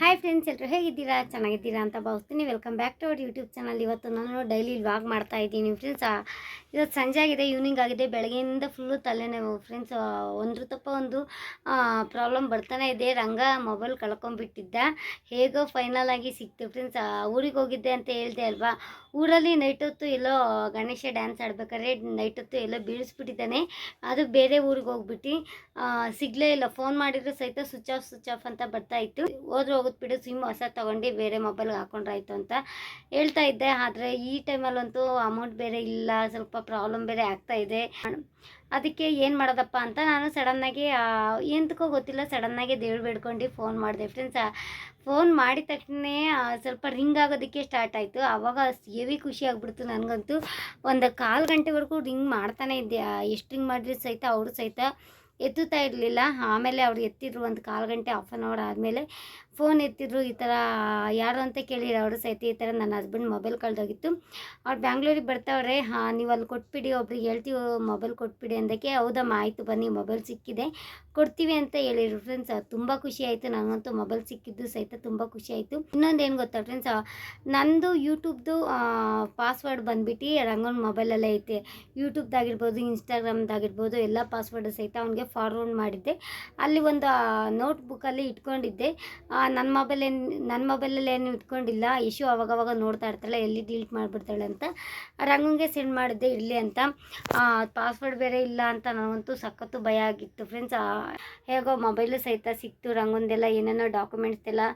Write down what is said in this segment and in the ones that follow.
Hi friends ಎಲ್ಲರೂ ಹೇಗಿದ್ದೀರಾ? ಚೆನ್ನಾಗಿದ್ದೀರಾ ಅಂತ ಭಾವಿಸ್ತೀನಿ. Welcome back to our YouTube channel ಇವತ್ತು ನಾನು ಡೈಲಿ ವ್ಲಾಗ್ ಮಾಡ್ತಾ ಇದ್ದೀನಿ ಫ್ರೆಂಡ್ಸ್ ಇವತ್ತು ಸಂಜೆ ಆಗಿದೆ ಈವ್ನಿಂಗ್ ಆಗಿದೆ. ಬೆಳಗ್ಗೆಯಿಂದ ಫುಲ್ಲು ತಲೆನೋವು ಫ್ರೆಂಡ್ಸ್ ಒಂದ್ರ ತಪ್ಪ ಒಂದು ಪ್ರಾಬ್ಲಮ್ ಬರ್ತಾನೆ ಇದೆ. ರಂಗ ಮೊಬೈಲ್ ಕಳ್ಕೊಂಡ್ಬಿಟ್ಟಿದ್ದ. ಹೇಗೋ ಫೈನಲ್ ಆಗಿ ಸಿಕ್ತು ಫ್ರೆಂಡ್ಸ್ ಊರಿಗೆ ಹೋಗಿದ್ದೆ ಅಂತ ಹೇಳಿದೆ ಅಲ್ವಾ? ಊರಲ್ಲಿ ನೈಟ್ ಹೊತ್ತು ಎಲ್ಲೋ ಗಣೇಶ ಡ್ಯಾನ್ಸ್ ಆಡ್ಬೇಕಾದ್ರೆ ನೈಟ್ ಹೊತ್ತು ಎಲ್ಲೋ ಬೀಳಿಸ್ಬಿಟ್ಟಿದ್ದಾನೆ. ಅದು ಬೇರೆ ಊರಿಗೆ ಹೋಗ್ಬಿಟ್ಟು ಸಿಗ್ಲೇ ಇಲ್ಲ. ಫೋನ್ ಮಾಡಿದ್ರು ಸಹಿತ ಸ್ವಿಚ್ ಆಫ್ ಸ್ವಿಚ್ ಆಫ್ ಅಂತ ಬರ್ತಾ ಇತ್ತು. ಹೋದ್ರೆ ಹೋಗುತ್ತೆ ಸಿಮ್ ಹೊಸ ತೊಗೊಂಡು ಬೇರೆ ಮೊಬೈಲ್ಗೆ ಹಾಕೊಂಡ್ರಾಯ್ತು ಅಂತ ಹೇಳ್ತಾ ಇದ್ದೆ. ಆದರೆ ಈ ಟೈಮಲ್ಲಂತೂ ಅಮೌಂಟ್ ಬೇರೆ ಇಲ್ಲ, ಸ್ವಲ್ಪ ಪ್ರಾಬ್ಲಮ್ ಬೇರೆ ಆಗ್ತಾ ಇದೆ. ಅದಕ್ಕೆ ಏನು ಮಾಡೋದಪ್ಪ ಅಂತ ನಾನು ಸಡನ್ನಾಗಿ ಎಂತಕ್ಕೋ ಗೊತ್ತಿಲ್ಲ ಸಡನ್ನಾಗಿ ದೇವ್ರು ಬೇಡ್ಕೊಂಡು ಫೋನ್ ಮಾಡಿದೆ. ಫ್ರೆಂಡ್ಸ್ ಫೋನ್ ಮಾಡಿದ ತಕ್ಷಣ ಸ್ವಲ್ಪ ರಿಂಗ್ ಆಗೋದಕ್ಕೆ ಸ್ಟಾರ್ಟ್ ಆಯಿತು. ಆವಾಗ ಹೆವಿ ಖುಷಿ ಆಗಿಬಿಡ್ತು ನನಗಂತೂ. ಒಂದು ಕಾಲು ಗಂಟೆವರೆಗೂ ರಿಂಗ್ ಮಾಡ್ತಾನೆ ಇದ್ದೆ. ಎಷ್ಟು ರಿಂಗ್ ಮಾಡಿದ್ರು ಸಹಿತ, ಅವರು ಸಹಿತ ಎತ್ತುತ್ತಾ ಇರಲಿಲ್ಲ. ಆಮೇಲೆ ಅವ್ರು ಎತ್ತಿದ್ರು ಒಂದು ಕಾಲು ಗಂಟೆ ಹಾಫ್ ಆನ್ ಅವರ್ ಆದಮೇಲೆ. ಫೋನ್ ಎತ್ತಿದ್ರು ಈ ಥರ, ಯಾರು ಅಂತ ಕೇಳಿದ್ರು ಅವರು ಸಹಿತ ಈ ಥರ ನನ್ನ ಹಸ್ಬೆಂಡ್ ಮೊಬೈಲ್ ಕಳೆದೋಗಿತ್ತು. ಅವ್ರು ಬ್ಯಾಂಗ್ಳೂರಿಗೆ ಬರ್ತಾವ್ರೆ, ಹಾಂ, ನೀವು ಅಲ್ಲಿ ಕೊಟ್ಬಿಡಿ, ಒಬ್ರಿಗೆ ಹೇಳ್ತೀವಿ ಮೊಬೈಲ್ ಕೊಟ್ಬಿಡಿ ಅಂದಕ್ಕೆ, ಹೌದಮ್ಮ, ಆಯಿತು ಬನ್ನಿ ಮೊಬೈಲ್ ಸಿಕ್ಕಿದೆ. ಕೊಡ್ತೀವಿ ಅಂತ ಹೇಳಿರು ಫ್ರೆಂಡ್ಸ್ ತುಂಬ ಖುಷಿ ಆಯಿತು ನನಗಂತೂ ಮೊಬೈಲ್ ಸಿಕ್ಕಿದ್ದು ಸಹಿತ ತುಂಬ ಖುಷಿ ಆಯಿತು. ಇನ್ನೊಂದು ಏನು ಗೊತ್ತಾ ಫ್ರೆಂಡ್ಸ್ ನಂದು ಯೂಟ್ಯೂಬ್ದು ಪಾಸ್ವರ್ಡ್ ಬಂದ್ಬಿಟ್ಟು ರಂಗನ ಮೊಬೈಲಲ್ಲೇ ಐತೆ. ಯೂಟ್ಯೂಬ್ದಾಗಿರ್ಬೋದು ಇನ್ಸ್ಟಾಗ್ರಾಮ್ದಾಗಿರ್ಬೋದು ಎಲ್ಲ ಪಾಸ್ವರ್ಡ್ ಸಹಿತ ಅವನಿಗೆ ಫಾರ್ವರ್ಡ್ ಮಾಡಿದ್ದೆ. ಅಲ್ಲಿ ಒಂದು ನೋಟ್ಬುಕ್ಕಲ್ಲಿ ಇಟ್ಕೊಂಡಿದ್ದೆ. ನನ್ನ ಮೊಬೈಲ್ ಏನು ನನ್ನ ಮೊಬೈಲಲ್ಲಿ ಏನು ಇಟ್ಕೊಂಡಿಲ್ಲ ಯಶು ಅವಾಗವಾಗ ನೋಡ್ತಾ ಇರ್ತಾಳೆ ಎಲ್ಲಿ ಡಿಲೀಟ್ ಮಾಡಿಬಿಡ್ತಾಳೆ ಅಂತ. ರಂಗಂಗೆ ಸೆಂಡ್ ಮಾಡಿದ್ದೆ, ಇರಲಿ ಅಂತ. ಪಾಸ್ವರ್ಡ್ ಬೇರೆ ಇಲ್ಲ ಅಂತ ನನಗಂತೂ ಸಖತ್ತು ಭಯ ಆಗಿತ್ತು. ಫ್ರೆಂಡ್ಸ್ ಹೇಗೋ ಮೊಬೈಲು ಸಹಿತ ಸಿಕ್ತು, ರಂಗೊಂದೆಲ್ಲ ಏನೇನೋ ಡಾಕ್ಯುಮೆಂಟ್ಸ್ ಎಲ್ಲ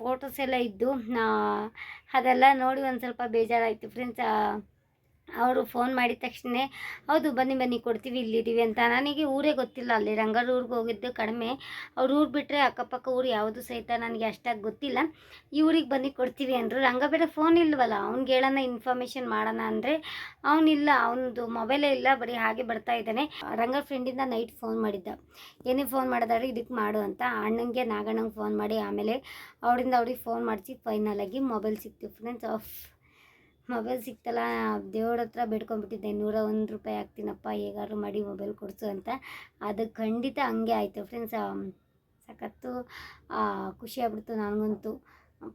ಫೋಟೋಸ್ ಎಲ್ಲ ಇದ್ದು ಅದೆಲ್ಲ ನೋಡಿ ಒಂದು ಸ್ವಲ್ಪ ಬೇಜಾರಾಯಿತು. ಫ್ರೆಂಡ್ಸ್ ಅವರು ಫೋನ್ ಮಾಡಿದ ತಕ್ಷಣ ಹೌದು, ಬನ್ನಿ ಬನ್ನಿ, ಕೊಡ್ತೀವಿ ಇಲ್ಲಿದ್ದೀವಿ ಅಂತ. ನನಗೆ ಊರೇ ಗೊತ್ತಿಲ್ಲ, ಅಲ್ಲಿ ರಂಗರ ಊರಿಗೆ ಹೋಗಿದ್ದು ಕಡಿಮೆ. ಅವ್ರ ಊರು ಬಿಟ್ಟರೆ ಅಕ್ಕಪಕ್ಕ ಊರು ಯಾವುದು ಸಹಿತ ನನಗೆ ಅಷ್ಟಾಗಿ ಗೊತ್ತಿಲ್ಲ. ಈ ಊರಿಗೆ ಬನ್ನಿ, ಕೊಡ್ತೀವಿ ಅಂದರು. ರಂಗ ಬೇರೆ ಫೋನ್ ಇಲ್ವಲ್ಲ. ಅವ್ನಿಗೆ ಹೇಳೋಣ, ಇನ್ಫಾರ್ಮೇಷನ್ ಮಾಡೋಣ ಅಂದರೆ ಅವನಿಲ್ಲ ಅವನದು ಮೊಬೈಲೇ ಇಲ್ಲ, ಬರೀ ಹಾಗೆ ಬರ್ತಾ ಇದ್ದಾನೆ. ರಂಗ ಫ್ರೆಂಡಿಂದ ನೈಟ್ ಫೋನ್ ಮಾಡಿದ್ದ. ಏನೇ ಫೋನ್ ಮಾಡಿದಾರೆ ಇದಕ್ಕೆ ಮಾಡು ಅಂತ. ಅಣ್ಣಂಗೆ ನಾಗಣ್ಣಂಗೆ ಫೋನ್ ಮಾಡಿ, ಆಮೇಲೆ ಅವರಿಂದ ಅವ್ರಿಗೆ ಫೋನ್ ಮಾಡಿಸಿ ಫೈನಲಾಗಿ ಮೊಬೈಲ್ ಸಿಕ್ತು. Friends, off. ಮೊಬೈಲ್ ಸಿಕ್ತಲ್ಲ, ದೇವ್ರ ಹತ್ರ ಬೇಡ್ಕೊಂಡ್ಬಿಟ್ಟಿದ್ದೆ, ನೂರ ಒಂದು ರೂಪಾಯಿ ಹಾಕ್ತೀನಪ್ಪ, ಹೇಗಾದ್ರು ಮಾಡಿ ಮೊಬೈಲ್ ಕೊಡಿಸು ಅಂತ. ಅದು ಖಂಡಿತ ಹಂಗೆ ಆಯಿತು ಫ್ರೆಂಡ್ಸ್ ಸಖತ್ತು ಖುಷಿ ಆಗ್ಬಿಡ್ತು ನನಗಂತೂ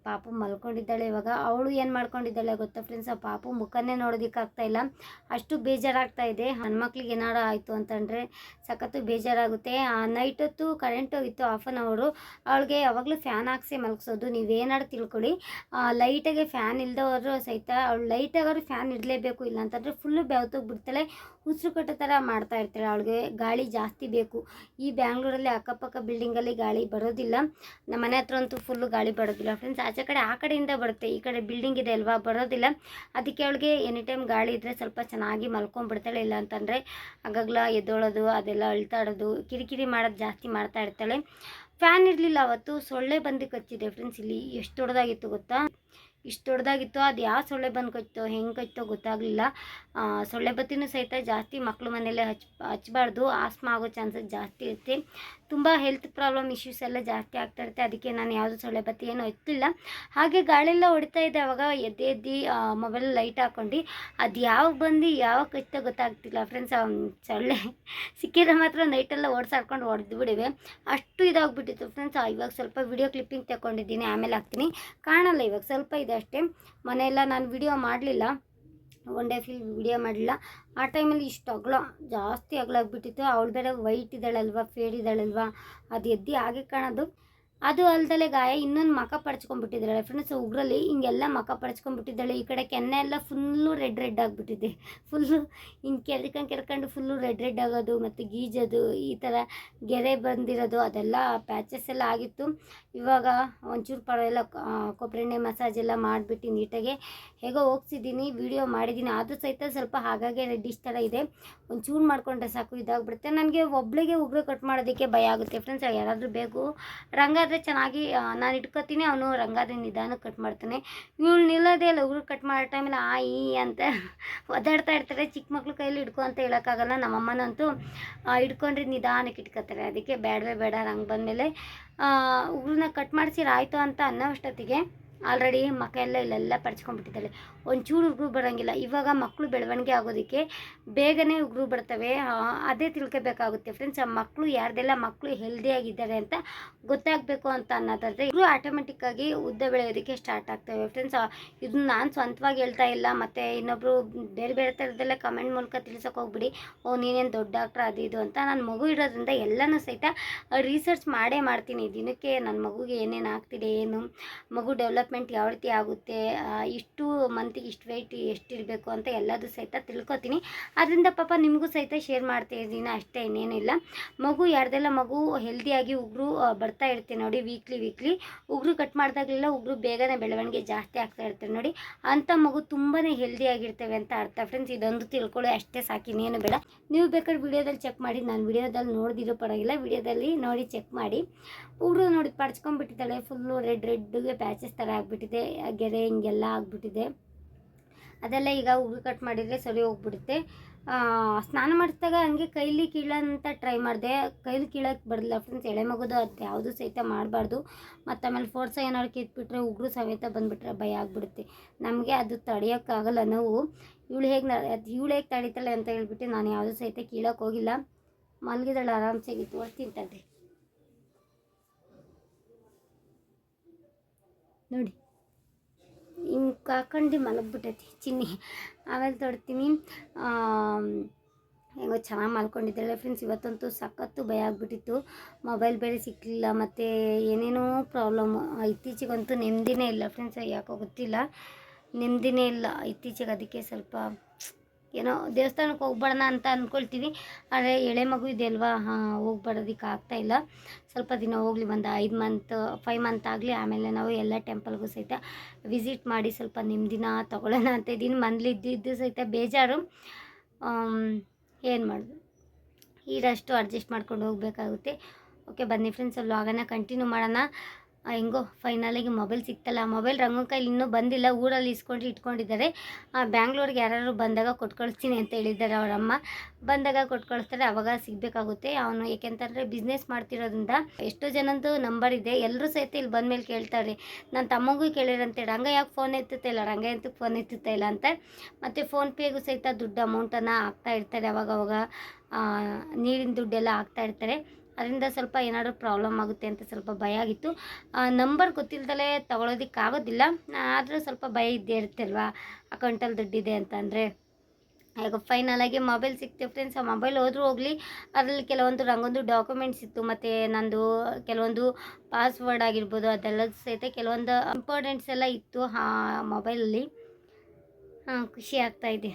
ಪಾಪು ಮಲ್ಕೊಂಡಿದ್ದಾಳೆ ಇವಾಗ. ಅವಳು ಏನು ಮಾಡ್ಕೊಂಡಿದ್ದಾಳೆ ಗೊತ್ತಾ ಫ್ರೆಂಡ್ಸ್ ಆ ಪಾಪು ಮುಖನೇ ನೋಡೋದಕ್ಕಾಗ್ತಾ ಇಲ್ಲ. ಅಷ್ಟು ಬೇಜಾರಾಗ್ತಾ ಇದೆ. ಹೆಣ್ಮಕ್ಳಿಗೆ ಏನಾರು ಆಯಿತು ಅಂತಂದರೆ ಸಖತ್ತು ಬೇಜಾರಾಗುತ್ತೆ. ನೈಟ್ ಹೊತ್ತು ಕರೆಂಟ್ ಹೋಗಿತ್ತು ಆಫ್ ಆನ್ ಅವರು ಅವಳಿಗೆ ಯಾವಾಗಲೂ ಫ್ಯಾನ್ ಹಾಕ್ಸಿ ಮಲಗಿಸೋದು. ನೀವೇನಾರು ತಿಳ್ಕೊಳ್ಳಿ. ಲೈಟಾಗೆ ಫ್ಯಾನ್ ಇಲ್ದವರು ಸಹಿತ, ಅವಳು ಲೈಟಾಗಾದ್ರು ಫ್ಯಾನ್ ಇಡಲೇಬೇಕು ಇಲ್ಲ ಅಂತಂದರೆ ಫುಲ್ಲು ಬೆವತೋಗಿ ಬಿಡ್ತಾಳೆ ಉಸಿರು ಕಟ್ಟೋ ಥರ ಮಾಡ್ತಾ ಇರ್ತಾಳೆ. ಅವಳಿಗೆ ಗಾಳಿ ಜಾಸ್ತಿ ಬೇಕು. ಈ ಬ್ಯಾಂಗ್ಳೂರಲ್ಲಿ ಅಕ್ಕಪಕ್ಕ ಬಿಲ್ಡಿಂಗಲ್ಲಿ ಗಾಳಿ ಬರೋದಿಲ್ಲ. ನಮ್ಮ ಮನೆ ಹತ್ರ ಅಂತೂ ಫುಲ್ಲು ಗಾಳಿ ಬರೋದಿಲ್ಲ. ಫ್ರೆಂಡ್ಸ್ ಆಚೆ ಕಡೆ, ಆ ಕಡೆಯಿಂದ ಬರುತ್ತೆ. ಈ ಕಡೆ ಬಿಲ್ಡಿಂಗ್ ಇದೆ ಅಲ್ವಾ? ಬರೋದಿಲ್ಲ. ಅದಕ್ಕೆ ಅವಳಿಗೆ ಎನಿ ಟೈಮ್ ಗಾಳಿ ಇದ್ದರೆ ಸ್ವಲ್ಪ ಚೆನ್ನಾಗಿ ಮಲ್ಕೊಂಡ್ಬಿಡ್ತಾಳೆ. ಇಲ್ಲ ಅಂತಂದರೆ ಆಗಾಗ್ಲ ಎದ್ದೋಳೋದು, ಅದೆಲ್ಲ ಅಳ್ತಾಡೋದು, ಕಿರಿಕಿರಿ ಮಾಡೋದು ಜಾಸ್ತಿ ಮಾಡ್ತಾ ಇರ್ತಾಳೆ. ಫ್ಯಾನ್ ಇರಲಿಲ್ಲ ಅವತ್ತು. ಸೊಳ್ಳೆ ಬಂದು ಕಚ್ಚಿದೆ. ಫ್ರೆಂಡ್ಸ್ ಇಲ್ಲಿ ಎಷ್ಟು ದೊಡ್ಡದಾಗಿತ್ತು ಗೊತ್ತಾ? ಇಷ್ಟು ದೊಡ್ಡದಾಗಿತ್ತು ಅದು ಯಾವ ಸೊಳ್ಳೆ ಬಂದು ಕಚ್ಚೋ ಹೆಂಗೆ ಕಚ್ಚೋ ಗೊತ್ತಾಗಲಿಲ್ಲ. ಸೊಳ್ಳೆ ಬತ್ತಿನೂ ಸಹಿತ ಜಾಸ್ತಿ ಮಕ್ಕಳು ಮನೆಯಲ್ಲೇ ಹಚ್ ಹಚ್ಚಬಾರ್ದು ಆಸ್ಮಾ ಆಗೋ ಚಾನ್ಸಸ್ ಜಾಸ್ತಿ ಇರುತ್ತೆ. ತುಂಬ ಹೆಲ್ತ್ ಪ್ರಾಬ್ಲಮ್ ಇಶ್ಯೂಸ್ ಎಲ್ಲ ಜಾಸ್ತಿ ಆಗ್ತಾ ಇರುತ್ತೆ. ಅದಕ್ಕೆ ನಾನು ಯಾವುದು ಸೊಳ್ಳೆ ಬತ್ತಿ ಏನೂ ಎತ್ತಿಲ್ಲ. ಹಾಗೆ ಗಾಳಿಯೆಲ್ಲ ಹೊಡಿತಾ ಇದೆ. ಅವಾಗ ಎದ್ದೆ ಎದ್ದು ಮೊಬೈಲ್ ಲೈಟ್ ಹಾಕ್ಕೊಂಡು ಅದು ಯಾವಾಗ ಬಂದು ಯಾವಾಗ ಕಚ್ಚಿತ ಗೊತ್ತಾಗ್ತಿಲ್ಲ. ಫ್ರೆಂಡ್ಸ್ ಸೊಳ್ಳೆ ಸಿಕ್ಕಿದ್ರೆ ಮಾತ್ರ ನೈಟೆಲ್ಲ ಓಡಿಸಾಡ್ಕೊಂಡು ಹೊಡೆದು ಬಿಡಿವೆ. ಅಷ್ಟು ಇದಾಗ್ಬಿಟ್ಟಿತ್ತು. ಫ್ರೆಂಡ್ಸ್ ಇವಾಗ ಸ್ವಲ್ಪ ವಿಡಿಯೋ ಕ್ಲಿಪ್ಪಿಂಗ್ ತಗೊಂಡಿದ್ದೀನಿ. ಆಮೇಲೆ ಹಾಕ್ತೀನಿ. ಕಾಣಲ್ಲ ಇವಾಗ. ಸ್ವಲ್ಪ ಇದೆ ಅಷ್ಟೇ. ಮನೆಯೆಲ್ಲ ನಾನು ವಿಡಿಯೋ ಮಾಡಲಿಲ್ಲ. ಒನ್ ಡೇ ಫಿಲ್ ವಿಡಿಯೋ ಮಾಡಲಿಲ್ಲ ಆ ಟೈಮಲ್ಲಿ ಇಷ್ಟು ಅಗಲ, ಜಾಸ್ತಿ ಅಗಲಾಗ್ಬಿಟ್ಟಿತ್ತು. ಅವಳು ಬೇರೆ ವೈಟ್ ಇದ್ದಾಳಲ್ವ, ಫೇಡ್ ಇದ್ದಾಳಲ್ವ, ಅದು ಎದ್ದು ಹಾಗೆ ಕಾಣೋದು. ಅದು ಅಲ್ದಲೆ ಗಾಯ ಇನ್ನೊಂದು ಮಕ ಪಡ್ಚ್ಕೊಂಡ್ಬಿಟ್ಟಿದ್ದಾಳೆ ಫ್ರೆಂಡ್ಸ್ ಉಗ್ರಲ್ಲಿ ಹಿಂಗೆಲ್ಲ ಮಕ ಪಡ್ಚ್ಕೊಂಡ್ಬಿಟ್ಟಿದ್ದಾಳೆ, ಈ ಕಡೆ ಕೆನ್ನೆ ಎಲ್ಲ ಫುಲ್ಲು ರೆಡ್ ರೆಡ್ ಆಗಿಬಿಟ್ಟಿದೆ. ಫುಲ್ಲು ಹಿಂಗೆ ಕೆರ್ಕೊಂಡು ಕೆರ್ಕೊಂಡು ಫುಲ್ಲು ರೆಡ್ ರೆಡ್ ಆಗೋದು, ಮತ್ತು ಗೀಜೋದು, ಈ ಥರ ಗೆರೆ ಬಂದಿರೋದು, ಅದೆಲ್ಲ ಪ್ಯಾಚಸ್ ಎಲ್ಲ ಆಗಿತ್ತು. ಇವಾಗ ಒಂಚೂರು ಪರವಾಗಿಲ್ಲ ಕೊಬ್ಬರಿ ಎಣ್ಣೆ ಮಸಾಜ್ ಎಲ್ಲ ಮಾಡಿಬಿಟ್ಟು ನೀಟಾಗೆ ಹೇಗೋ ಹೋಗ್ಸಿದ್ದೀನಿ ವಿಡಿಯೋ ಮಾಡಿದ್ದೀನಿ. ಆದರೂ ಸಹಿತ ಸ್ವಲ್ಪ ಹಾಗಾಗಿ ರೆಡ್ಡಿಶ್ ಥರ ಇದೆ. ಒಂಚೂರು ಮಾಡಿಕೊಂಡ್ರೆ ಸಾಕು, ಇದಾಗ್ಬಿಡುತ್ತೆ. ನನಗೆ ಒಬ್ಬಳಿಗೆ ಉಗ್ರ ಕಟ್ ಮಾಡೋದಕ್ಕೆ ಭಯ ಆಗುತ್ತೆ. ಫ್ರೆಂಡ್ಸ್ ಯಾರಾದರೂ ಬೇಕು ರಂಗ ಆದರೆ ಚೆನ್ನಾಗಿ ನಾನು ಇಟ್ಕೋತೀನಿ, ಅವನು ರಂಗಾದ್ರೆ ನಿಧಾನ ಕಟ್ ಮಾಡ್ತಾನೆ. ಇವಳು ನಿಲ್ಲೋದೇ ಇಲ್ಲ ಉಗುರು ಕಟ್ ಮಾಡೋ ಟೈಮಲ್ಲಿ ಆ, ಈ, ಅಂತ ಒದ್ದಾಡ್ತಾ ಇರ್ತಾರೆ. ಚಿಕ್ಕ ಮಕ್ಳು ಕೈಯಲ್ಲಿ ಹಿಡ್ಕೊ ಅಂತ ಹೇಳೋಕ್ಕಾಗಲ್ಲ. ನಮ್ಮಮ್ಮನಂತೂ ಹಿಡ್ಕೊಂಡ್ರೆ ನಿಧಾನಕ್ಕೆ ಇಟ್ಕೋತಾರೆ. ಅದಕ್ಕೆ ಬೇಡವೇ ಬೇಡ ರಂಗ್ ಬಂದಮೇಲೆ ಉಗುರನ್ನ ಕಟ್ ಮಾಡಿಸಿರಾಯ್ತು ಅಂತ ಅನ್ನೋ ಅಷ್ಟೊತ್ತಿಗೆ ಆಲ್ರೆಡಿ ಮಕ್ಕ ಎಲ್ಲ ಇಲ್ಲೆಲ್ಲ ಪಡ್ಸ್ಕೊಂಡ್ಬಿಟ್ಟಿದ್ದಾಳೆ ಒಂಚೂರು ಉಗುರು ಬರೋಂಗಿಲ್ಲ. ಇವಾಗ ಮಕ್ಕಳು ಬೆಳವಣಿಗೆ ಆಗೋದಕ್ಕೆ ಬೇಗನೆ ಉಗುರು ಬರ್ತವೆ. ಅದೇ ತಿಳ್ಕೊಬೇಕಾಗುತ್ತೆ ಫ್ರೆಂಡ್ಸ್ ಆ ಮಕ್ಕಳು ಯಾರ್ದೆಲ್ಲ ಮಕ್ಕಳು ಹೆಲ್ದಿಯಾಗಿದ್ದಾರೆ ಅಂತ ಗೊತ್ತಾಗಬೇಕು ಅಂತ ಅನ್ನೋದಾದರೆ ಇವರು ಆಟೋಮೆಟಿಕ್ಕಾಗಿ ಉದ್ದ ಬೆಳೆಯೋದಕ್ಕೆ ಸ್ಟಾರ್ಟ್ ಆಗ್ತವೆ ಫ್ರೆಂಡ್ಸ್ ಇದು ನಾನು ಸ್ವಂತವಾಗಿ ಹೇಳ್ತಾ ಇಲ್ಲ. ಮತ್ತು ಇನ್ನೊಬ್ಬರು ಬೇರೆ ಬೇರೆ ಥರದ್ದೆಲ್ಲ ಕಮೆಂಟ್ ಮೂಲಕ ತಿಳ್ಸೋಕೆ ಹೋಗ್ಬಿಡಿ. ಓ, ನೀನೇನು ದೊಡ್ಡ ಡಾಕ್ಟ್ರ್ ಅದು ಇದು ಅಂತ ನಾನು ಮಗು ಇರೋದ್ರಿಂದ ಎಲ್ಲನೂ ಸಹಿತ ರಿಸರ್ಚ್ ಮಾಡೇ ಮಾಡ್ತೀನಿ. ದಿನಕ್ಕೆ ನನ್ನ ಮಗುಗೆ ಏನೇನು ಆಗ್ತಿದೆ, ಏನು ಮಗು ಡೆವಲಪ್ಮೆಂಟ್ ಯಾವ ರೀತಿ ಆಗುತ್ತೆ ಇಷ್ಟು ಮಂತಿಗೆ ಇಷ್ಟು ವೆಯ್ಟ್ ಎಷ್ಟಿರಬೇಕು ಅಂತ ಎಲ್ಲದೂ ಸಹಿತ ತಿಳ್ಕೊತೀನಿ. ಅದರಿಂದ ಪಾಪ ನಿಮಗೂ ಸಹಿತ ಶೇರ್ ಮಾಡ್ತಾ ಇದ್ದೀನಿ, ಅಷ್ಟೇ ಇನ್ನೇನಿಲ್ಲ. ಮಗು ಯಾರ್ದೆಲ್ಲ ಮಗು ಹೆಲ್ದಿಯಾಗಿ ಉಗುರು ಬರ್ತಾ ಇರುತ್ತೆ ನೋಡಿ ವೀಕ್ಲಿ ವೀಕ್ಲಿ ಉಗುರು ಕಟ್ ಮಾಡಿದಾಗಲೆಲ್ಲ ಉಗುರು ಬೇಗನೆ ಬೆಳವಣಿಗೆ ಜಾಸ್ತಿ ಆಗ್ತಾ ಇರ್ತಾರೆ ನೋಡಿ. ಅಂಥ ಮಗು ತುಂಬಾ ಹೆಲ್ದಿಯಾಗಿರ್ತವೆ ಅಂತ ಅರ್ಥ ಫ್ರೆಂಡ್ಸ್ ಇದೊಂದು ತಿಳ್ಕೊಳ್ಳಿ ಅಷ್ಟೇ ಸಾಕಿ, ಇನ್ನೇನು ಬೇಡ. ನೀವು ಬೇಕಾದ್ರೆ ವಿಡಿಯೋದಲ್ಲಿ ಚೆಕ್ ಮಾಡಿ, ನಾನು ವಿಡಿಯೋದಲ್ಲಿ ನೋಡಿದಿರೋ ಪರವಾಗಿಲ್ಲ, ವಿಡಿಯೋದಲ್ಲಿ ನೋಡಿ ಚೆಕ್ ಮಾಡಿ. ಉಗುರು ನೋಡಿ, ಪಡ್ಸ್ಕೊಂಡ್ಬಿಟ್ಟಿದ್ದಾಳೆ ಫುಲ್ಲು ರೆಡ್ ರೆಡ್ಗೆ ಪ್ಯಾಚಸ್ ಥರ ಆಗಿಬಿಟ್ಟಿದೆ, ಗೆರೆ ಹಿಂಗೆಲ್ಲ ಆಗಿಬಿಟ್ಟಿದೆ. ಅದೆಲ್ಲ ಈಗ ಉಗಿ ಕಟ್ ಮಾಡಿದರೆ ಸರಿ ಹೋಗ್ಬಿಡುತ್ತೆ. ಸ್ನಾನ ಮಾಡಿಸಿದಾಗ ಹಂಗೆ ಕೈಲಿ ಕೀಳಂತ ಟ್ರೈ ಮಾಡಿದೆ. ಕೈಲಿ ಕೀಳಕ್ಕೆ ಬರಲಿಲ್ಲ ಫ್ರೆಂಡ್ಸ್ ಎಳೆ ಮಗುದು ಅದು ಯಾವುದು ಸಹಿತ ಮಾಡಬಾರ್ದು. ಮತ್ತು ಆಮೇಲೆ ಫೋರ್ಸ ಏನಾದ್ರು ಕಿತ್ಬಿಟ್ರೆ ಉಗುರು ಸಮೇತ ಬಂದುಬಿಟ್ರೆ ಭಯ ಆಗಿಬಿಡುತ್ತೆ. ನಮಗೆ ಅದು ತಡೆಯೋಕ್ಕಾಗಲ್ಲ ನಾವು. ಇವಳು ಹೇಗೆ ಇವಳು ಹೇಗೆ ತಡೀತಾಳೆ ಅಂತ ಹೇಳ್ಬಿಟ್ಟು ನಾನು ಯಾವುದೂ ಸಹಿತ ಕೀಳಕ್ಕೆ ಹೋಗಿಲ್ಲ. ಮಲಗಿದಳು, ಆರಾಮ್ಸೆ ತೋರಿಸ್ತೀನಿ ನೋಡಿ. ಹಿಂಗೆ ಕಾಕೊಂಡು ಮಲಗ್ಬಿಟ್ಟೈತಿ ಚಿನ್ನಿ. ಆಮೇಲೆ ತೊಡ್ತೀನಿ. ಹೆಂಗೋ ಚೆನ್ನಾಗಿ ಮಲ್ಕೊಂಡಿದ್ದಾಳೆ ಫ್ರೆಂಡ್ಸ್ ಇವತ್ತಂತೂ ಸಖತ್ತು ಭಯ ಆಗಿಬಿಟ್ಟಿತ್ತು. ಮೊಬೈಲ್ ಬೇರೆ ಸಿಕ್ಕಲಿಲ್ಲ ಮತ್ತು ಏನೇನೋ ಪ್ರಾಬ್ಲಮ್ ಇತ್ತೀಚೆಗಂತೂ ನೆಮ್ಮದಿನೇ ಇಲ್ಲ ಫ್ರೆಂಡ್ಸ್ ಯಾಕೋ ಗೊತ್ತಿಲ್ಲ. ನೆಮ್ಮದಿನೇ ಇಲ್ಲ, ಇತ್ತೀಚೆಗೆ ಅದಕ್ಕೆ ಸ್ವಲ್ಪ ಏನೋ ದೇವಸ್ಥಾನಕ್ಕೆ ಹೋಗ್ಬೇಡಣ ಅಂತ ಅಂದ್ಕೊಳ್ತೀವಿ ಆದರೆ ಎಳೆ ಮಗು ಇದೆ ಅಲ್ವಾ? ಹಾಂ, ಹೋಗ್ಬಾರ್ದಕ್ಕೆ ಆಗ್ತಾ ಇಲ್ಲ. ಸ್ವಲ್ಪ ದಿನ ಹೋಗಲಿ, ಒಂದು ಐದು ಮಂತ್ ಫೈವ್ ಮಂತ್ ಆಗಲಿ, ಆಮೇಲೆ ನಾವು ಎಲ್ಲ ಟೆಂಪಲ್ಗೂ ಸಹಿತ ವಿಸಿಟ್ ಮಾಡಿ ಸ್ವಲ್ಪ ನೆಮ್ಮದಿನ ತಗೊಳ್ಳೋಣ ಅಂತ ಇದ್ದೀನಿ. ಮನೇಲಿದ್ದಿದ್ದು ಸಹಿತ ಬೇಜಾರು. ಏನು ಮಾಡೋದು? ಈರಷ್ಟು ಅಡ್ಜಸ್ಟ್ ಮಾಡ್ಕೊಂಡು ಹೋಗಬೇಕಾಗುತ್ತೆ. ಓಕೆ ಬನ್ನಿ ಫ್ರೆಂಡ್ಸ್ ಆಗೋಣ ಕಂಟಿನ್ಯೂ ಮಾಡೋಣ. ಹೆಂಗೋ ಫೈನಲಾಗಿ ಮೊಬೈಲ್ ಸಿಕ್ತಲ್ಲ. ಮೊಬೈಲ್ ರಂಗನ ಕೈಲಿ ಇನ್ನೂ ಬಂದಿಲ್ಲ. ಊರಲ್ಲಿ ಇಸ್ಕೊಂಡು ಇಟ್ಕೊಂಡಿದ್ದಾರೆ. ಆ, ಬ್ಯಾಂಗ್ಳೂರಿಗೆ ಯಾರು ಬಂದಾಗ ಕೊಟ್ಟು ಕಳಿಸ್ತೀನಿ ಅಂತ ಹೇಳಿದ್ದಾರೆ ಅವರಮ್ಮ. ಬಂದಾಗ ಕೊಟ್ಟು ಕಳಿಸ್ತಾರೆ ಅವಾಗ ಸಿಗಬೇಕಾಗುತ್ತೆ. ಅವನು ಏಕೆಂತಂದರೆ ಬಿಸ್ನೆಸ್ ಮಾಡ್ತಿರೋದ್ರಿಂದ ಎಷ್ಟೋ ಜನದ್ದು ನಂಬರ್ ಇದೆ. ಎಲ್ಲರೂ ಸಹಿತ ಇಲ್ಲಿ ಬಂದಮೇಲೆ ಕೇಳ್ತಾರೆ. ನನ್ನ ತಮ್ಮಗೂ ಕೇಳಿರಂತೆ. ರಂಗ ಯಾಕೆ ಫೋನ್ ಎತ್ತುತ್ತಾ ಇಲ್ಲ? ರಂಗ ಎಂತ ಫೋನ್ ಎತ್ತುತ್ತಾ ಇಲ್ಲ ಅಂತ. ಮತ್ತು ಫೋನ್ಪೇಗೂ ಸಹಿತ ದುಡ್ಡು ಅಮೌಂಟನ್ನು ಹಾಕ್ತಾ ಇರ್ತಾರೆ ಅವಾಗ ಅವಾಗ ಆ, ನೀರಿನ ದುಡ್ಡೆಲ್ಲ ಹಾಕ್ತಾ ಇರ್ತಾರೆ. ಅದರಿಂದ ಸ್ವಲ್ಪ ಏನಾದರೂ ಪ್ರಾಬ್ಲಮ್ ಆಗುತ್ತೆ ಅಂತ ಸ್ವಲ್ಪ ಭಯ ಆಗಿತ್ತು. ನಂಬರ್ ಗೊತ್ತಿಲ್ದಲೇ ತೊಗೊಳೋದಕ್ಕಾಗೋದಿಲ್ಲ. ಆದರೂ ಸ್ವಲ್ಪ ಭಯ ಇದ್ದೇ ಇರುತ್ತೆ ಅಲ್ವಾ? ಅಕೌಂಟಲ್ಲಿ ದುಡ್ಡಿದೆ ಅಂತಂದರೆ ಈಗ ಫೈನಲಾಗಿ ಮೊಬೈಲ್ ಸಿಕ್ತು ಫ್ರೆಂಡ್ಸ್ ಆ ಮೊಬೈಲ್ ಹೋದರೂ ಹೋಗಲಿ. ಅದರಲ್ಲಿ ಕೆಲವೊಂದು ರಂಗೊಂದು ಡಾಕ್ಯುಮೆಂಟ್ಸ್ ಇತ್ತು, ಮತ್ತು ನಂದು ಕೆಲವೊಂದು ಪಾಸ್ವರ್ಡ್ ಆಗಿರ್ಬೋದು ಅದೆಲ್ಲ ಸಹಿತ ಕೆಲವೊಂದು ಇಂಪಾರ್ಟೆಂಟ್ಸ್ ಎಲ್ಲ ಇತ್ತು ಆ ಮೊಬೈಲಲ್ಲಿ ಹಾಂ, ಖುಷಿ ಆಗ್ತಾ ಇದೆ.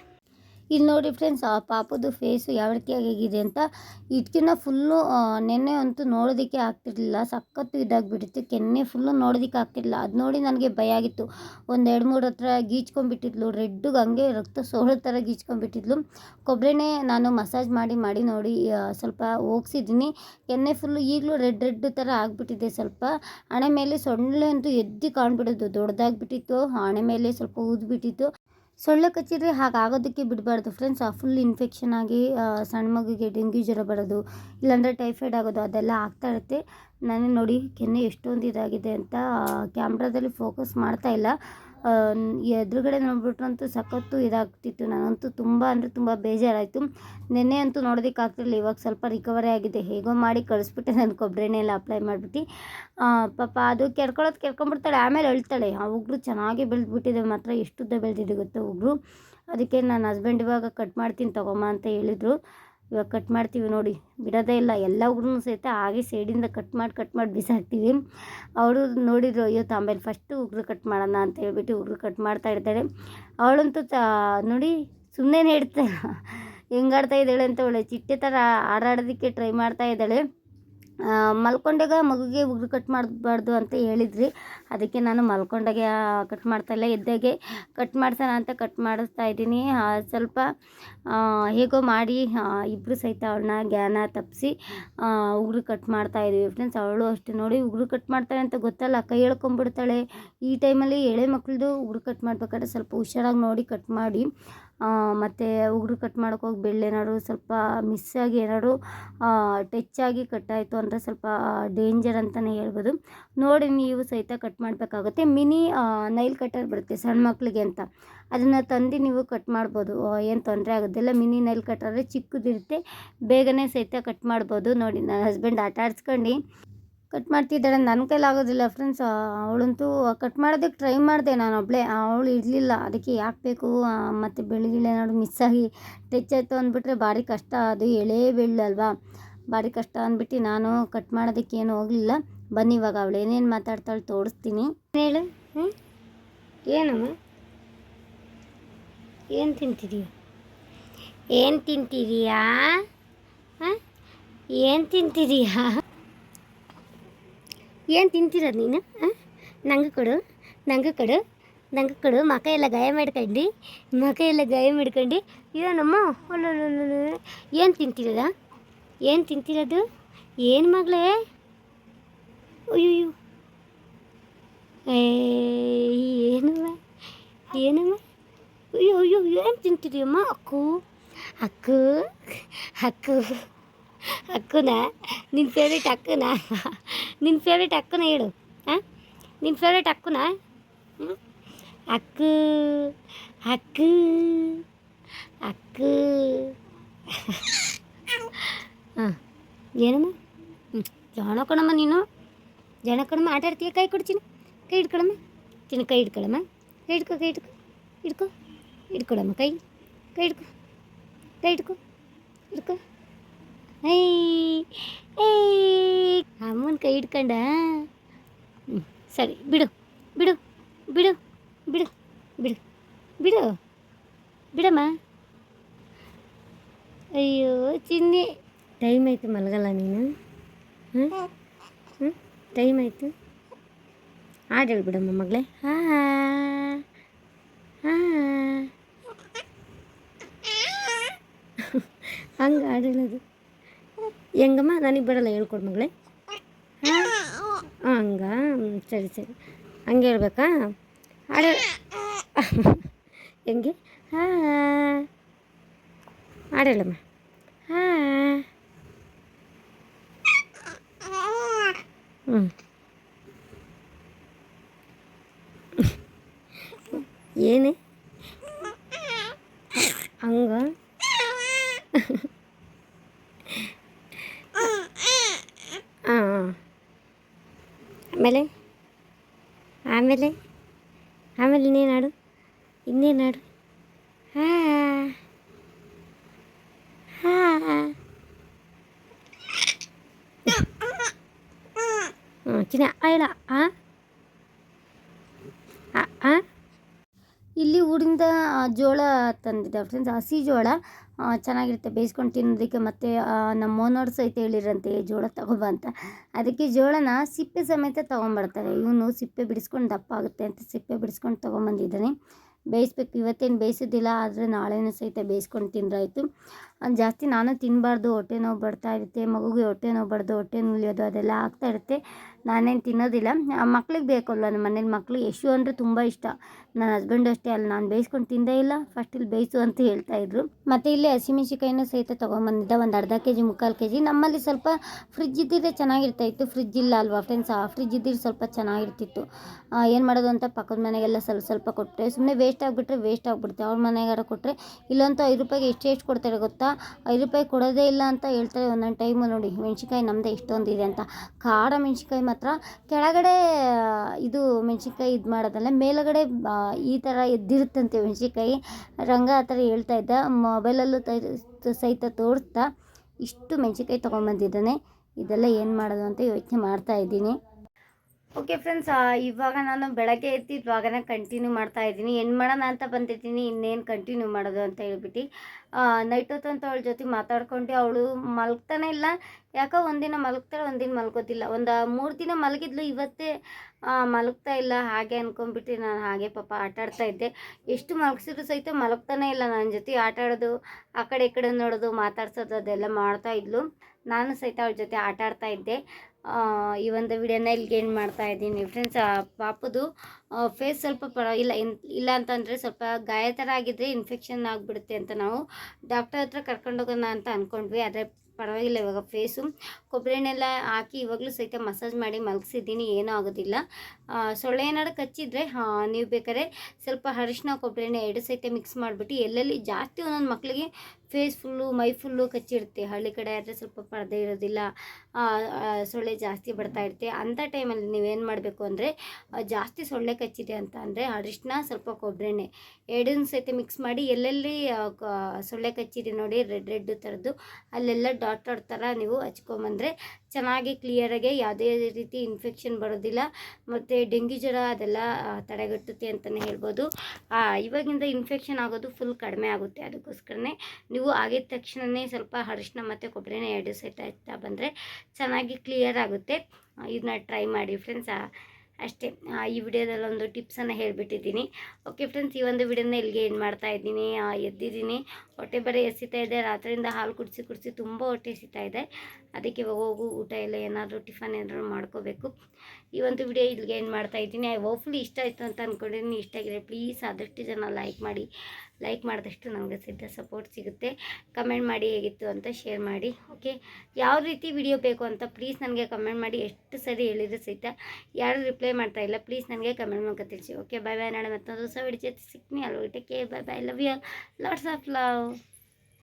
ಇಲ್ಲಿ ನೋಡಿ ಫ್ರೆಂಡ್ಸ್ ಆ ಪಾಪದ ಫೇಸು ಯಾವ ಆಗಿದೆ ಅಂತ. ಇಟ್ಕಿನ ಫುಲ್ಲು ನೆನ್ನೆ ಅಂತೂ ನೋಡೋದಕ್ಕೆ ಆಗ್ತಿರ್ಲಿಲ್ಲ. ಸಖತ್ತು ಇದಾಗಿಬಿಟ್ಟಿತ್ತು. ಕೆನ್ನೆ ಫುಲ್ಲು ನೋಡೋದಕ್ಕೆ ಆಗ್ತಿರ್ಲಿಲ್ಲ. ಅದು ನೋಡಿ ನನಗೆ ಭಯ ಆಗಿತ್ತು. ಒಂದು ಎರಡು ಮೂರು ಹತ್ರ ಗೀಚ್ಕೊಂಡ್ಬಿಟ್ಟಿದ್ಲು. ರೆಡ್ಗೆ ಹಂಗೆ ರಕ್ತ ಸೋಳೋ ಥರ ಗೀಚ್ಕೊಂಡ್ಬಿಟ್ಟಿದ್ಲು. ಕೊಬ್ಬರಿನೇ ನಾನು ಮಸಾಜ್ ಮಾಡಿ ಮಾಡಿ ನೋಡಿ ಸ್ವಲ್ಪ ಹೋಗ್ಸಿದ್ದೀನಿ. ಕೆನ್ನೆ ಫುಲ್ಲು ಈಗಲೂ ರೆಡ್ ರೆಡ್ ಥರ ಆಗಿಬಿಟ್ಟಿದೆ ಸ್ವಲ್ಪ. ಹಣೆ ಮೇಲೆ ಸೊಳ್ಳೆ ಅಂತೂ ಎದ್ದು ಕಾಣ್ಬಿಡೋದು. ದೊಡ್ಡದಾಗ್ಬಿಟ್ಟಿತ್ತು ಹಣೆ ಮೇಲೆ ಸ್ವಲ್ಪ ಊದ್ಬಿಟ್ಟಿತ್ತು. ಸೊಳ್ಳೆ ಕಚ್ಚಿದ್ರೆ ಹಾಗಾಗೋದಕ್ಕೆ ಬಿಡಬಾರ್ದು ಫ್ರೆಂಡ್ಸ್ ಆ ಫುಲ್ ಇನ್ಫೆಕ್ಷನ್ ಆಗಿ ಸಣ್ಣ ಮಗುಗೆ ಡೆಂಗ್ಯೂ ಜ್ವರ ಬರೋದು, ಇಲ್ಲಾಂದರೆ ಟೈಫಾಯ್ಡ್ ಆಗೋದು, ಅದೆಲ್ಲ ಆಗ್ತಾ ಇರುತ್ತೆ. ನಾನು ನೋಡಿ ಕೆನ್ನೆ ಎಷ್ಟೊಂದು ಇದಾಗಿದೆ ಅಂತ ಕ್ಯಾಮ್ರಾದಲ್ಲಿ ಫೋಕಸ್ ಮಾಡ್ತಾ ಇಲ್ಲ. ಎದುರುಗಡೆ ನೋಡ್ಬಿಟ್ರಂತೂ ಸಖತ್ತು ಇದಾಗ್ತಿತ್ತು. ನನಗಂತೂ ತುಂಬ ಅಂದರೆ ತುಂಬ ಬೇಜಾರಾಯಿತು. ನೆನ್ನೆ ಅಂತೂ ನೋಡೋದಕ್ಕೆ ಆಗ್ತಿರಲಿಲ್ಲ. ಇವಾಗ ಸ್ವಲ್ಪ ರಿಕವರಿ ಆಗಿದೆ. ಹೇಗೋ ಮಾಡಿ ಕಳಿಸ್ಬಿಟ್ಟೆ ನಾನು ಕೊಬ್ಬರಿ ಎಣ್ಣೆ ಎಲ್ಲ ಅಪ್ಲೈ ಮಾಡಿಬಿಟ್ಟು. ಪಾಪ ಅದು ಕೆರ್ಕೊಳ್ಳೋದು ಕೆರ್ಕೊಂಡ್ಬಿಡ್ತಾಳೆ ಆಮೇಲೆ ಅಳ್ತಾಳೆ ಆ ಉಗ್ರು ಚೆನ್ನಾಗಿ ಬೆಳೆದ್ಬಿಟ್ಟಿದೆ. ಮಾತ್ರ ಎಷ್ಟುದ್ದ ಬೆಳೆದಿದೆ ಗೊತ್ತಾ ಉಗ್ರು? ಅದಕ್ಕೆ ನನ್ನ ಹಸ್ಬೆಂಡ್ ಇವಾಗ ಕಟ್ ಮಾಡ್ತೀನಿ, ತಗೊಮ್ಮ ಅಂತ ಹೇಳಿದರು. ಇವಾಗ ಕಟ್ ಮಾಡ್ತೀವಿ ನೋಡಿ. ಬಿಡೋದೇ ಇಲ್ಲ, ಎಲ್ಲ ಉಗುರು ಸಹಿತ ಹಾಗೆ ಸೈಡಿಂದ ಕಟ್ ಮಾಡಿ ಕಟ್ ಮಾಡಿ ಬಿಸಾಕ್ತೀವಿ. ಅವಳು ನೋಡಿದ್ರು, ಅಯ್ಯೋ ತಾಂಬೇಲಿ ಫಸ್ಟು ಉಗುರು ಕಟ್ ಮಾಡೋಣ ಅಂತ ಹೇಳ್ಬಿಟ್ಟು ಉಗುರು ಕಟ್ ಮಾಡ್ತಾ ಇರ್ತಾಳೆ. ಅವಳಂತೂ ತಾ, ನೋಡಿ ಸುಮ್ಮನೆ ಹೇಳ್ತಾ ಹೆಂಗಾಡ್ತಾ ಇದ್ದಾಳೆ ಅಂತ. ಒಳ್ಳೆ ಚಿಟ್ಟೆ ಥರ ಆಡಾಡೋದಕ್ಕೆ ಟ್ರೈ ಮಾಡ್ತಾ ಇದ್ದಾಳೆ. ಮಲ್ಕೊಂಡಾಗ ಮಗುಗೆ ಉಗುರು ಕಟ್ ಮಾಡಬಾರ್ದು ಅಂತ ಹೇಳಿದ್ರಿ. ಅದಕ್ಕೆ ನಾನು ಮಲ್ಕೊಂಡಾಗೆ ಕಟ್ ಮಾಡ್ತಾಯಿಲ್ಲ, ಎದ್ದಾಗೆ ಕಟ್ ಮಾಡ್ಸೋಣ ಅಂತ ಕಟ್ ಮಾಡಿಸ್ತಾ ಇದ್ದೀನಿ. ಸ್ವಲ್ಪ ಹೇಗೋ ಮಾಡಿ ಇಬ್ಬರು ಸಹಿತ ಅವಳನ್ನ ಜ್ಞಾನ ತಪ್ಪಿಸಿ ಉಗುರು ಕಟ್ ಮಾಡ್ತಾ ಇದ್ದೀವಿ ಫ್ರೆಂಡ್ಸ್ ಅವಳು ಅಷ್ಟೇ ನೋಡಿ ಉಗುರು ಕಟ್ ಮಾಡ್ತಾಳೆ ಅಂತ ಗೊತ್ತಲ್ಲ, ಕೈ ಹೇಳ್ಕೊಂಬಿಡ್ತಾಳೆ ಈ ಟೈಮಲ್ಲಿ ಎಳೆ ಮಕ್ಕಳದು ಉಗುರು ಕಟ್ ಮಾಡ್ಬೇಕಾದ್ರೆ ಸ್ವಲ್ಪ ಹುಷಾರಾಗಿ ನೋಡಿ ಕಟ್ ಮಾಡಿ ಮತ್ತು ಉಗುರು ಕಟ್ ಮಾಡಕ್ಕೆ ಹೋಗಿ ಬೆಳ್ಳೇನಾದ್ರು ಸ್ವಲ್ಪ ಮಿಸ್ ಆಗಿ ಏನಾದ್ರು ಟಚ್ ಆಗಿ ಕಟ್ಟಾಯಿತು ಅಂದರೆ ಸ್ವಲ್ಪ ಡೇಂಜರ್ ಅಂತಲೇ ಹೇಳ್ಬೋದು. ನೋಡಿ ನೀವು ಸಹಿತ ಕಟ್ ಮಾಡಬೇಕಾಗುತ್ತೆ. ಮಿನಿ ನೈಲ್ ಕಟ್ಟರ್ ಬರುತ್ತೆ ಸಣ್ಣ ಮಕ್ಕಳಿಗೆ ಅಂತ. ಅದನ್ನು ತಂದು ನೀವು ಕಟ್ ಮಾಡ್ಬೋದು. ಏನು ತೊಂದರೆ ಆಗೋದಿಲ್ಲ. ಮಿನಿ ನೈಲ್ ಕಟ್ಟರ್ ಚಿಕ್ಕದಿರುತ್ತೆ. ಬೇಗನೆ ಸಹಿತ ಕಟ್ ಮಾಡ್ಬೋದು. ನೋಡಿ, ನನ್ನ ಹಸ್ಬೆಂಡ್ ಆಟ ಆಡ್ಸ್ಕೊಂಡು. ಕಟ್ ಮಾಡ್ತಿದ್ದಾಳೆ. ನನ್ನ ಕೈಲಿ ಆಗೋದಿಲ್ಲ ಫ್ರೆಂಡ್ಸ್ ಅವಳಂತೂ ಕಟ್ ಮಾಡೋದಕ್ಕೆ ಟ್ರೈ ಮಾಡಿದೆ ನಾನು ಒಬ್ಬಳೇ ಅವಳು ಇರಲಿಲ್ಲ. ಅದಕ್ಕೆ ಯಾಕೆ ಬೇಕು? ಮತ್ತು ಏನಾದ್ರು ಮಿಸ್ ಆಗಿ ಟಚ್ ಆಯಿತು ಅಂದ್ಬಿಟ್ರೆ ಭಾರಿ ಕಷ್ಟ. ಅದು ಎಳೆ ಬೆಳ್ಳಲ್ವಾ ಭಾರಿ ಕಷ್ಟ ಅಂದ್ಬಿಟ್ಟು ನಾನು ಕಟ್ ಮಾಡೋದಕ್ಕೆ ಏನು ಹೋಗಲಿಲ್ಲ. ಬನ್ನಿ ಇವಾಗ ಅವಳು ಏನೇನು ಮಾತಾಡ್ತಾಳೆ ತೋರಿಸ್ತೀನಿ. ಹೇಳು? ಹ್ಞೂ ಏನಮ್ಮ? ಏನು ತಿಂತಿದೀಯ? ಏನು ತಿಂತಿದೀಯಾ? ಹಾಂ ಏನು ತಿಂತಿದೀಯಾ? ಏನು ತಿಂತಿರೋದು ನೀನು? ನಂಗೆ ಕೊಡು ನಂಗೆ ಕೊಡು ನಂಗೆ ಕೊಡು. ಮಕ ಎಲ್ಲ ಗಾಯ ಮಾಡ್ಕೊಂಡು, ಮಕ ಎಲ್ಲ ಗಾಯ ಮಾಡ್ಕೊಂಡು. ಏನಮ್ಮ ಅಲ್ಲಲ್ಲ ಏನು ತಿಂತಿರೋದ ಏನು ತಿಂತಿರೋದು ಏನು ಮಗಳೇ ಅಯ್ಯೋ ಏನಮ್ಮ ಏನಮ್ಮ ಅಯ್ಯೋ ಅಯ್ಯೋ ಏನು ತಿಂತಿದೀಯಮ್ಮ ಅಕ್ಕು ಅಕ್ಕು ಅಕ್ಕು ಅಕ್ಕನ ನಿನ್ನ ಫೇವ್ರೇಟ್ ಅಕ್ಕನ ನಿನ್ನ ಫೇವ್ರೇಟ್ ಅಕ್ಕನ ಹೇಳು. ಹಾಂ ನಿನ್ನ ಫೇವ್ರೇಟ್ ಅಕ್ಕನ ಅಕ್ಕ ಅಕ್ಕ ಅಕ್ಕ ಹಾಂ. ಏನಮ್ಮ? ಹ್ಞೂ ನೀನು? ಜಾಣ ಆಟ ಆಡ್ತೀಯ? ಕೈ ಕೊಡ್ತೀನಿ ಕೈ ಹಿಡ್ಕೊಳಮ್ಮ. ಚಿನ್ನ ಕೈ ಹಿಡ್ಕೊಳಮ್ಮ. ಕೈ ಹಿಡ್ಕೊ ಕೈ ಹಿಡ್ಕೊ. ಹಿಡ್ಕೊ. ಹಿಡ್ಕೊಳಮ್ಮ ಕೈ. ಕೈ ಹಿಡ್ಕೊ. ಕೈ ಹಿಡ್ಕೊ. ಹಿಡ್ಕೊ. ಐ ಏ ಅಮ್ಮನ ಕೈ ಹಿಡ್ಕೊಂಡ. ಸರಿ ಬಿಡು ಬಿಡು ಬಿಡು ಬಿಡು ಬಿಡು ಬಿಡು ಬಿಡಮ್ಮ. ಅಯ್ಯೋ ಚಿನ್ನಿ. ಟೈಮ್ ಆಯಿತು ಮಲಗಲ್ಲ ನೀನು? ಹ್ಞೂ ಟೈಮ್ ಆಯಿತು? ಹಾಡು ಹೇಳ್ಬಿಡಮ್ಮ ಮಗಳೇ. ಹಾಂ ಹಾಂ. ಹಂಗೆ ಹಾಡು ಹೇಳೋದು. ಹೆಂಗಮ್ಮ ನನಗೆ ಬರಲ್ಲ ಹೇಳ್ಕೊಡು ಮಗಳೇ ಹಾಂ ಹಂಗ ಹ್ಮ್, ಸರಿ ಸರಿ ಹಂಗೆ ಹೇಳ್ಬೇಕಾ ಹಾಡು ಹೆಂಗೆ ಹಾಂ ಹಾಡು ಹೇಳಮ್ಮ ಹಾಂ ಹ್ಞೂ ಏನೇ ಹಂಗ ಹಾಂ ಆಮೇಲೆ ಆಮೇಲೆ ಆಮೇಲೆ ಇನ್ನೇನು ಹಾಡು ಇನ್ನೇನು ಹಾಡು ಹಾಂ ಹಾಂ ಹ್ಞೂ ಚಿನ್ನ ಹೇಳ. ಆ? ಆ, ಆ? ಇಲ್ಲಿ ಊರಿಂದ ಜೋಳ ತಂದಿದ್ದೆ ಫ್ರೆಂಡ್ಸ್ ಹಸಿ ಜೋಳ ಚೆನ್ನಾಗಿರುತ್ತೆ. ಬೇಯಿಸ್ಕೊಂಡು ತಿನ್ನೋದಕ್ಕೆ ಮತ್ತು ನಮ್ಮ ಓನರ್ ಸಹಿತ ಹೇಳಿರಂತೆ ಜೋಳ ತಗೊಬ ಅಂತ. ಅದಕ್ಕೆ ಜೋಳನ ಸಿಪ್ಪೆ ಸಮೇತ ತೊಗೊಂಬರ್ತಾರೆ ಇವನು ಸಿಪ್ಪೆ ಬಿಡಿಸ್ಕೊಂಡು ದಪ್ಪ ಆಗುತ್ತೆ ಅಂತ ಸಿಪ್ಪೆ ಬಿಡಿಸ್ಕೊಂಡು ತೊಗೊಂಬಂದಿದ್ದಾನೆ ಬೇಯಿಸ್ಬೇಕು. ಇವತ್ತೇನು ಬೇಯಿಸೋದಿಲ್ಲ, ಆದರೆ ನಾಳೆನೂ ಸಹಿತ ಬೇಯಿಸ್ಕೊಂಡು ತಿಂದ್ರಾಯಿತು. ಜಾಸ್ತಿ ನಾನು ತಿನ್ನಬಾರ್ದು ಹೊಟ್ಟೆ ನೋವು ಬರ್ತಾ ಇರುತ್ತೆ, ಮಗುಗೆ ಹೊಟ್ಟೆ ನೋವು ಬಡ್ದು ಹೊಟ್ಟೆ ನುಲಿಯೋದು ಅದೆಲ್ಲ ಆಗ್ತಾ ಇರುತ್ತೆ. ನಾನೇನು ತಿನ್ನೋದಿಲ್ಲ. ಮಕ್ಳಿಗೆ ಬೇಕಲ್ವ? ನಮ್ಮ ಮನೇಲಿ ಮಕ್ಳು ಯಶು ಅಂದರೆ ತುಂಬ ಇಷ್ಟ. ನನ್ನ ಹಸ್ಬೆಂಡು ಅಷ್ಟೇ ಅಲ್ಲ, ನಾನು ಬೇಯಿಸ್ಕೊಂಡು ತಿಂದೇ ಇಲ್ಲ. ಫಸ್ಟ್ ಇಲ್ಲಿ ಬೇಯಿಸು ಅಂತ ಹೇಳ್ತಾ ಇದ್ರು. ಮತ್ತು ಇಲ್ಲಿ ಹಸಿಮೆಣ್ಸಿಕಾಯಿನೂ ಸಹಿತ ತೊಗೊಂಬಂದಿದ್ದೆ, ಒಂದು ಅರ್ಧ ಕೆ ಜಿ ಮುಕ್ಕಾಲು ಕೆ ಜಿ ನಮ್ಮಲ್ಲಿ ಸ್ವಲ್ಪ ಫ್ರಿಜ್ ಇದ್ದಿದ್ರೆ ಚೆನ್ನಾಗಿರ್ತಾಯಿತ್ತು. ಫ್ರಿಜ್ ಇಲ್ಲ ಅಲ್ವಾ ಫ್ರೆಂಡ್ಸ್ ಆ ಫ್ರಿಜ್ ಇದ್ದಿದ್ರೆ ಸ್ವಲ್ಪ ಚೆನ್ನಾಗಿರ್ತಿತ್ತು. ಏನು ಮಾಡೋದು ಅಂತ ಪಕ್ಕದ ಮನೆಗೆಲ್ಲ ಸ್ವಲ್ಪ ಸ್ವಲ್ಪ ಕೊಟ್ಟರೆ ಸುಮ್ಮನೆ ವೇಸ್ಟ್ ಆಗಿಬಿಟ್ರೆ ವೇಸ್ಟ್ ಆಗಿಬಿಡುತ್ತೆ. ಅವ್ರ ಮನೆಗಾರ ಕೊಟ್ಟರೆ ಇಲ್ಲಂತೂ ಐದು ರೂಪಾಯಿಗೆ ಎಷ್ಟು ಎಷ್ಟು ಕೊಡ್ತಾರೆ ಗೊತ್ತಾ? ಐದು ರೂಪಾಯಿ ಕೊಡೋದೇ ಇಲ್ಲ ಅಂತ ಹೇಳ್ತಾರೆ ಒಂದೊಂದು ಟೈಮು ನೋಡಿ. ಮೆಣ್ಸಿನ್ಕಾಯಿ ನಮ್ಮದೇ ಇಷ್ಟೊಂದಿದೆ ಅಂತ. ಖಾರ ಮೆಣ್ಸಿನ್ಕಾಯಿ ಮಾತ್ರ ಕೆಳಗಡೆ ಇದು ಮೆಣ್ಸಿನ್ಕಾಯಿ ಇದು ಮಾಡೋದಲ್ಲ, ಮೇಲುಗಡೆ ಈ ಥರ ಎದ್ದಿರುತ್ತಂತೆ ಮೆಣ್ಸಿನ್ಕಾಯಿ. ರಂಗ ಆ ಥರ ಹೇಳ್ತಾ ಇದ್ದ. ಮೊಬೈಲಲ್ಲೂ ಸಹಿತ ತೋರಿಸ್ತಾ ಇಷ್ಟು ಮೆಣ್ಸಿನ್ಕಾಯಿ ತೊಗೊಂಬಂದಿದ್ದಾನೆ ಇದೆಲ್ಲ ಏನು ಮಾಡೋದು ಅಂತ ಯೋಚನೆ ಮಾಡ್ತಾ ಇದ್ದೀನಿ. ಓಕೆ ಫ್ರೆಂಡ್ಸ್ ಇವಾಗ ನಾನು ಬೆಳಗ್ಗೆ ಎದ್ದಿದ್ವಾಗನೇ ಕಂಟಿನ್ಯೂ ಮಾಡ್ತಾ ಇದ್ದೀನಿ. ಏನು ಮಾಡೋಣ ಅಂತ ಬಂದಿದ್ದೀನಿ, ಇನ್ನೇನು ಕಂಟಿನ್ಯೂ ಮಾಡೋದು ಅಂತ ಹೇಳ್ಬಿಟ್ಟು. ನೈಟ್ ಹೊತ್ತಂತ ಅವಳ ಜೊತೆ ಮಾತಾಡ್ಕೊಂಡು ಅವಳು ಮಲಗ್ತಾನೆ ಇಲ್ಲ. ಯಾಕೋ ಒಂದಿನ ಮಲಗ್ತಾಳೆ, ಒಂದಿನ ಮಲ್ಕೋತಿಲ್ಲ ಒಂದು ಮೂರು ದಿನ ಮಲಗಿದ್ಲು, ಇವತ್ತೇ ಮಲಗ್ತಾ ಇಲ್ಲ. ಹಾಗೆ ಅಂದ್ಕೊಂಡ್ಬಿಟ್ಟು ನಾನು ಹಾಗೆ ಪಾಪ ಆಟ ಆಡ್ತಾ ಇದ್ದೆ. ಎಷ್ಟು ಮಲಗಿಸಿದ್ರು ಸಹಿತ ಮಲಗ್ತಾನೆ ಇಲ್ಲ ನನ್ನ ಜೊತೆ. ಆಟ ಆಡೋದು, ಆ ಕಡೆ ಈ ಕಡೆ ನೋಡೋದು, ಮಾತಾಡ್ಸೋದು, ಅದೆಲ್ಲ ಮಾಡ್ತಾ ಇದ್ಲು. ನಾನು ಸಹಿತ ಅವಳ ಜೊತೆ ಆಟ ಆಡ್ತಾ ಇದ್ದೆ. ಈ ಒಂದು ವಿಡಿಯೋನ ಇಲ್ಲಿಗೆ ಏನು ಮಾಡ್ತಾ ಇದ್ದೀನಿ. ಫ್ರೆಂಡ್ಸ್ ಪಾಪದು ಫೇಸ್ ಸ್ವಲ್ಪ ಪರವಾಗಿಲ್ಲ ಇನ್ ಇಲ್ಲ ಅಂತಂದರೆ ಸ್ವಲ್ಪ ಗಾಯ ಥರ ಆಗಿದ್ರೆ ಇನ್ಫೆಕ್ಷನ್ ಆಗಿಬಿಡುತ್ತೆ ಅಂತ ನಾವು ಡಾಕ್ಟರ್ ಹತ್ರ ಕರ್ಕೊಂಡೋಗೋಣ ಅಂತ ಅಂದ್ಕೊಂಡ್ವಿ ಆದರೆ ಪರವಾಗಿಲ್ಲ, ಇವಾಗ ಫೇಸು ಕೊಬ್ಬರಿ ಎಣ್ಣೆಲ್ಲ ಹಾಕಿ ಇವಾಗಲೂ ಸಹಿತ ಮಸಾಜ್ ಮಾಡಿ ಮಲಗಿಸಿದ್ದೀನಿ, ಏನೂ ಆಗೋದಿಲ್ಲ. ಸೊಳ್ಳೆ ಏನಾದ್ರು ಕಚ್ಚಿದ್ರೆ ನೀವು ಬೇಕಾದ್ರೆ ಸ್ವಲ್ಪ ಅರಿಶಿನ ಕೊಬ್ಬರಿ ಎಣ್ಣೆ ಎರಡು ಸಹಿತ ಮಿಕ್ಸ್ ಮಾಡಿಬಿಟ್ಟು ಎಲ್ಲೆಲ್ಲಿ ಜಾಸ್ತಿ ಒಂದೊಂದು ಮಕ್ಕಳಿಗೆ ಫೇಸ್ ಫುಲ್ಲು ಮೈ ಫುಲ್ಲು ಕಚ್ಚಿರುತ್ತೆ. ಹಳ್ಳಿ ಕಡೆ ಆದರೆ ಸ್ವಲ್ಪ ಪರದೆ ಇರೋದಿಲ್ಲ. ಸೊಳ್ಳೆ ಜಾಸ್ತಿ ಬರ್ತಾ ಇರುತ್ತೆ. ಅಂಥ ಟೈಮಲ್ಲಿ ನೀವೇನು ಮಾಡಬೇಕು ಅಂದರೆ ಜಾಸ್ತಿ ಸೊಳ್ಳೆ ಕಚ್ಚಿದೆ ಅಂತ ಅಂದರೆ ಅರಿಶಿನ ಸ್ವಲ್ಪ ಕೊಬ್ಬರಿ ಎಣ್ಣೆ ಎರಡನ್ನೂ ಸಹಿತ ಮಿಕ್ಸ್ ಮಾಡಿ ಎಲ್ಲೆಲ್ಲಿ ಸೊಳ್ಳೆ ಕಚ್ಚಿದೆ ನೋಡಿ ರೆಡ್ ರೆಡ್ ಥರದ್ದು ಅಲ್ಲೆಲ್ಲ ಡಾಟ್ ಡಾಟ್ ಥರ ನೀವು ಹಚ್ಕೊಂಬಂದರೆ ಚೆನ್ನಾಗಿ ಕ್ಲಿಯರಾಗಿ ಯಾವುದೇ ರೀತಿ ಇನ್ಫೆಕ್ಷನ್ ಬರೋದಿಲ್ಲ. ಮತ್ತು ಡೆಂಗ್ಯೂ ಜ್ವರ ಅದೆಲ್ಲ ತಡೆಗಟ್ಟುತ್ತೆ ಅಂತಲೇ ಹೇಳ್ಬೋದು. ಇವಾಗಿಂದ ಇನ್ಫೆಕ್ಷನ್ ಆಗೋದು ಫುಲ್ ಕಡಿಮೆ ಆಗುತ್ತೆ. ಅದಕ್ಕೋಸ್ಕರನೇ ನೀವು ಆಗಿದ ತಕ್ಷಣವೇ ಸ್ವಲ್ಪ ಅರಿಶಿನ ಮತ್ತು ಕೊಬ್ಬರಿನ ಎರಡು ಸಹಿತ ಹಚ್ತಾ ಬಂದರೆ ಚೆನ್ನಾಗಿ ಕ್ಲಿಯರ್ ಆಗುತ್ತೆ. ಇದನ್ನ ಟ್ರೈ ಮಾಡಿ ಫ್ರೆಂಡ್ಸ್ ಅಷ್ಟೇ ಈ ವಿಡಿಯೋದಲ್ಲಿ ಒಂದು ಟಿಪ್ಸನ್ನು ಹೇಳಿಬಿಟ್ಟಿದ್ದೀನಿ. ಓಕೆ ಫ್ರೆಂಡ್ಸ್ ಈ ಒಂದು ವಿಡಿಯೋನ ಇಲ್ಲಿಗೆ ಏನು ಮಾಡ್ತಾ ಇದ್ದೀನಿ. ಎದ್ದಿದ್ದೀನಿ. ಹೊಟ್ಟೆ ಬರೀ ಎಸಿತಾ ಇದೆ. ರಾತ್ರಿಯಿಂದ ಹಾಲು ಕುಡಿಸಿ ಕುಡಿಸಿ ತುಂಬ ಹೊಟ್ಟೆ ಎಸಿತಾ ಇದೆ. ಅದಕ್ಕೆ ಇವಾಗ ಹೋಗು, ಊಟ ಎಲ್ಲ ಏನಾದರೂ ಟಿಫನ್ ಏನಾದರೂ ಮಾಡ್ಕೋಬೇಕು. ಈ ಒಂದು ವಿಡಿಯೋ ಇಲ್ಲಿಗೆ ಏನು ಮಾಡ್ತಾ ಇದ್ದೀನಿ. ಐ ಹೋಪ್ಫುಲಿ ಇಷ್ಟ ಆಯಿತು ಅಂತ ಅಂದ್ಕೊಂಡಿದ್ದೀನಿ ಇಷ್ಟ ಆಗಿದೆ ಪ್ಲೀಸ್ ಆದಷ್ಟು ಜನ ಲೈಕ್ ಮಾಡಿ. ಲೈಕ್ ಮಾಡಿದಷ್ಟು ನಮಗೆ ಸಿದ್ಧ ಸಪೋರ್ಟ್ ಸಿಗುತ್ತೆ. ಕಮೆಂಟ್ ಮಾಡಿ ಹೇಗಿತ್ತು ಅಂತ ಶೇರ್ ಮಾಡಿ ಓಕೆ ಯಾವ ರೀತಿ ವಿಡಿಯೋ ಬೇಕು ಅಂತ ಪ್ಲೀಸ್ ನನಗೆ ಕಮೆಂಟ್ ಮಾಡಿ. ಎಷ್ಟು ಸರಿ ಹೇಳಿದ್ರೆ ಸಹಿತ ಯಾರು ರಿಪ್ಲೈ ಮಾಡ್ತಾ ಇಲ್ಲ ಪ್ಲೀಸ್ ನನಗೆ ಕಮೆಂಟ್ ಮಾಡ್ಕೊ ತಿಳಿಸಿ ಓಕೆ ಬಾಯ್ ಬಾಯ್ ನಾಳೆ ಮತ್ತೊಂದು ಹೊಸ ವಿಡಿಯೋ ಸಿಗ್ತೀನಿ. Take care bye bye love you lots of love